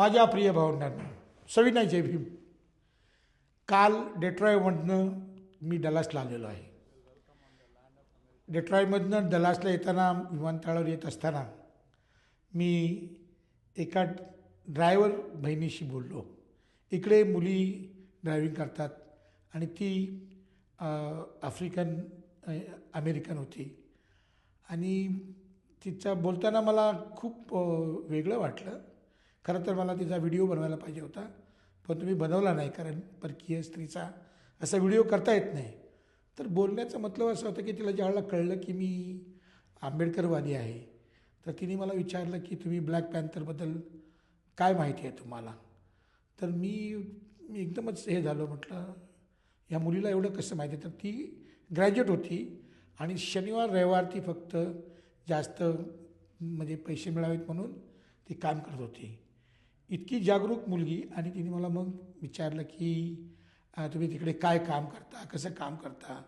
माझ्या प्रिय भावंडांना सविनय जय भीम. काल डेट्रॉयमधनं मी डलासला आलेलो आहे. डेट्रॉयमधनं डलासला येताना विमानतळावर येत असताना मी एका ड्रायव्हर बहिणीशी बोललो. इकडे मुली ड्रायव्हिंग करतात आणि ती आफ्रिकन अमेरिकन होती. आणि तिचा बोलताना मला खूप वेगळं वाटलं. खरं तर मला तिचा व्हिडिओ बनवायला पाहिजे होता पण तुम्ही बनवला नाही कारण परकीय स्त्रीचा असा व्हिडिओ करता येत नाही. तर बोलण्याचा मतलब असं होतं की तिला ज्यावेळेला कळलं की मी आंबेडकरवादी आहे तर तिने मला विचारलं की तुम्ही ब्लॅक पॅन्थरबद्दल काय माहिती आहे तुम्हाला? तर मी मी एकदमच हे झालो म्हटलं या मुलीला एवढं कसं माहिती आहे? तर ती ग्रॅज्युएट होती आणि शनिवार रविवार ती फक्त जास्त म्हणजे पैसे मिळावेत म्हणून ती काम करत होती. इतकी जागरूक मुलगी आणि तिने मला मग विचारलं की तुम्ही तिकडे काय काम करता? कसं काम करता?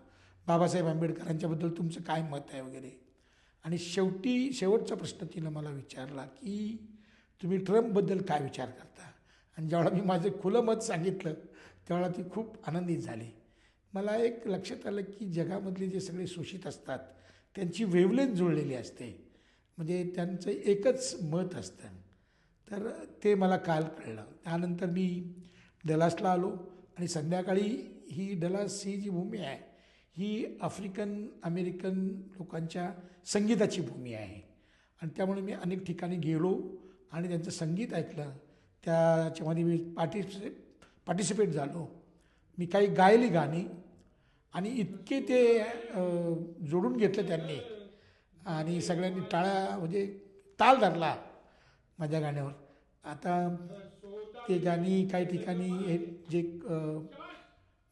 बाबासाहेब आंबेडकरांच्याबद्दल तुमचं काय मत आहे वगैरे? आणि शेवटी शेवटचा प्रश्न तिनं मला विचारला की तुम्ही ट्रम्पबद्दल काय विचार करता? आणि ज्यावेळा मी माझं खुलं मत सांगितलं त्यावेळा ती खूप आनंदित झाली. मला एक लक्षात आलं की जगामधले जे सगळे शोषित असतात त्यांची वेवलेन जुळलेली असते. म्हणजे त्यांचं एकच मत असतं. तर ते मला काल कळलं. त्यानंतर मी डलासला आलो आणि संध्याकाळी ही डलास ही जी भूमी आहे ही आफ्रिकन अमेरिकन लोकांच्या संगीताची भूमी आहे. आणि त्यामुळे मी अनेक ठिकाणी गेलो आणि त्यांचं संगीत ऐकलं. त्याच्यामध्ये मी पार्टिसिपेट पार्टिसिपेट झालो. मी काही गायली गाणी आणि इतके ते जोडून घेतलं त्यांनी. आणि सगळ्यांनी टाळ्या म्हणजे ताल धरला. माझ्या गाण्यावर. आता ते गाणी काही ठिकाणी हे जे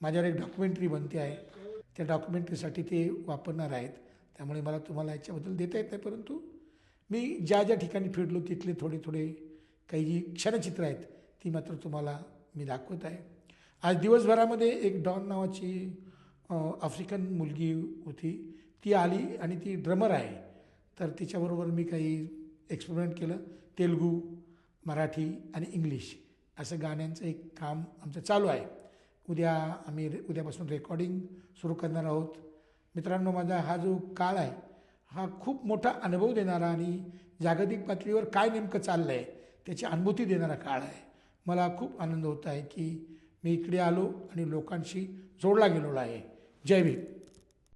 माझ्यावर एक डॉक्युमेंटरी बनते आहे. त्या डॉक्युमेंटरीसाठी ते वापरणार आहेत. त्यामुळे मला तुम्हाला याच्याबद्दल देता येत नाही परंतु मी ज्या ज्या ठिकाणी फिरलो तिथले थोडे थोडे काही जी क्षणचित्र आहेत ती मात्र तुम्हाला मी दाखवत आहे. आज दिवसभरामध्ये एक डॉन नावाची आफ्रिकन मुलगी होती. ती आली आणि ती ड्रमर आहे. तर तिच्याबरोबर मी काही एक्सपेरिमेंट केलं. तेलगू मराठी आणि इंग्लिश असं गाण्यांचं एक काम आमचं चालू आहे. उद्या आम्ही रे उद्यापासून रेकॉर्डिंग सुरू करणार आहोत. मित्रांनो माझा हा जो काळ आहे हा खूप मोठा अनुभव देणारा आणि जागतिक पातळीवर काय नेमकं चाललं आहे त्याची अनुभूती देणारा काळ आहे. मला खूप आनंद होत आहे की मी इकडे आलो आणि लोकांशी जोडला गेलेलो आहे. जय भीम.